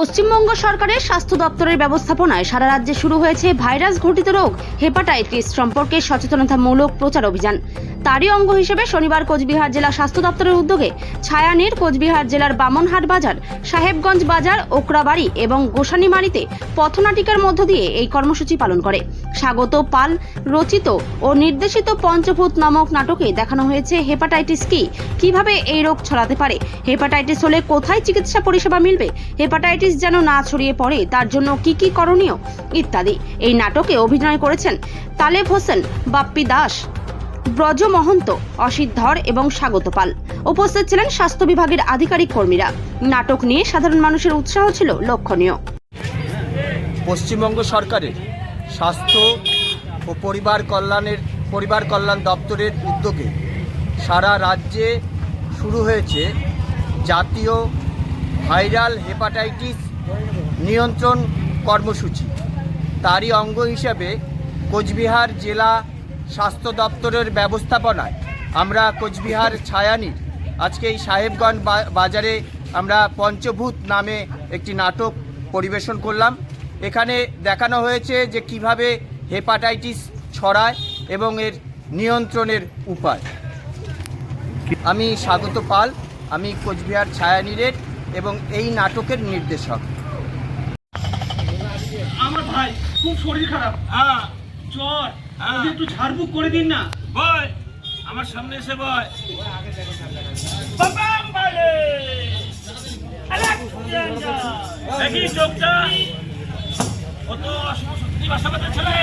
পশ্চিমবঙ্গ সরকারের স্বাস্থ্য দপ্তরের ব্যবস্থাপনায় সারা রাজ্যে শুরু হয়েছে ভাইরাস ঘটিত রোগ, হেপাটাইটিস সম্পর্কে সচেতনতামূলক প্রচার অভিযান। তারই অঙ্গ হিসেবে শনিবার কোচবিহার জেলা স্বাস্থ্য দপ্তরের উদ্যোগে ছায়ানীর কোচবিহার জেলার বামনহাট বাজার, সাহেবগঞ্জ বাজার, ওকরাবাড়ি এবং গোসানিমারিতে পথনাটিকার মধ্য দিয়ে এই কর্মসূচি পালন করে। স্বাগত পাল, রচিত ও নির্দেশিত পঞ্চভূত নামক নাটকে দেখানো হয়েছে হেপাটাইটিস কি, কীভাবে এই রোগ ছড়াতে পারে, হেপাটাইটিস হলে কোথায় চিকিৎসা পরিষেবা মিলবে, হেপাটাইটিস যেন না ছড়িয়ে পড়ে, তার জন্য কি কি করণীয় ইত্যাদি। এই নাটকে অভিনয় করেছেন তালেব হোসেন, বাপ্পি দাস, ব্রজ মহন্ত, অসিত ধর এবং স্বাগত পাল। উপস্থিত ছিলেন স্বাস্থ্য বিভাগের আধিকারিক কর্মীরা। নাটক নিয়ে সাধারণ মানুষের উৎসাহ ছিল লক্ষণীয়। পশ্চিমবঙ্গ সরকারের স্বাস্থ্য ও পরিবার কল্যাণের, পরিবার কল্যাণ দপ্তরের উদ্যোগে সারা রাজ্যে শুরু হয়েছে জাতীয় ভাইরাল হেপাটাইটিস নিয়ন্ত্রণ কর্মসূচি। তারই অঙ্গ হিসাবে কোচবিহার জেলা স্বাস্থ্য দপ্তরের ব্যবস্থাপনায় আমরা কোচবিহার ছায়ানির, আজকে এই সাহেবগঞ্জ বাজারে আমরা পঞ্চভূত নামে একটি নাটক পরিবেশন করলাম। এখানে দেখানো হয়েছে যে কীভাবে হেপাটাইটিস ছড়ায় এবং এর নিয়ন্ত্রণের উপায়। আমি স্বাগত পাল, আমি কোচবিহার ছায়ানীরের এবং এই নাটকের নির্দেশক। আমার ভাই খুব শরীর খারাপ। হ্যাঁ। জ্বর। হ্যাঁ। একটু ঝাড়ফুঁক করে দিন না। বয় আমার সামনে এসে বয়। দেখি চোখটা। কত বাসাবাতে ছেলে।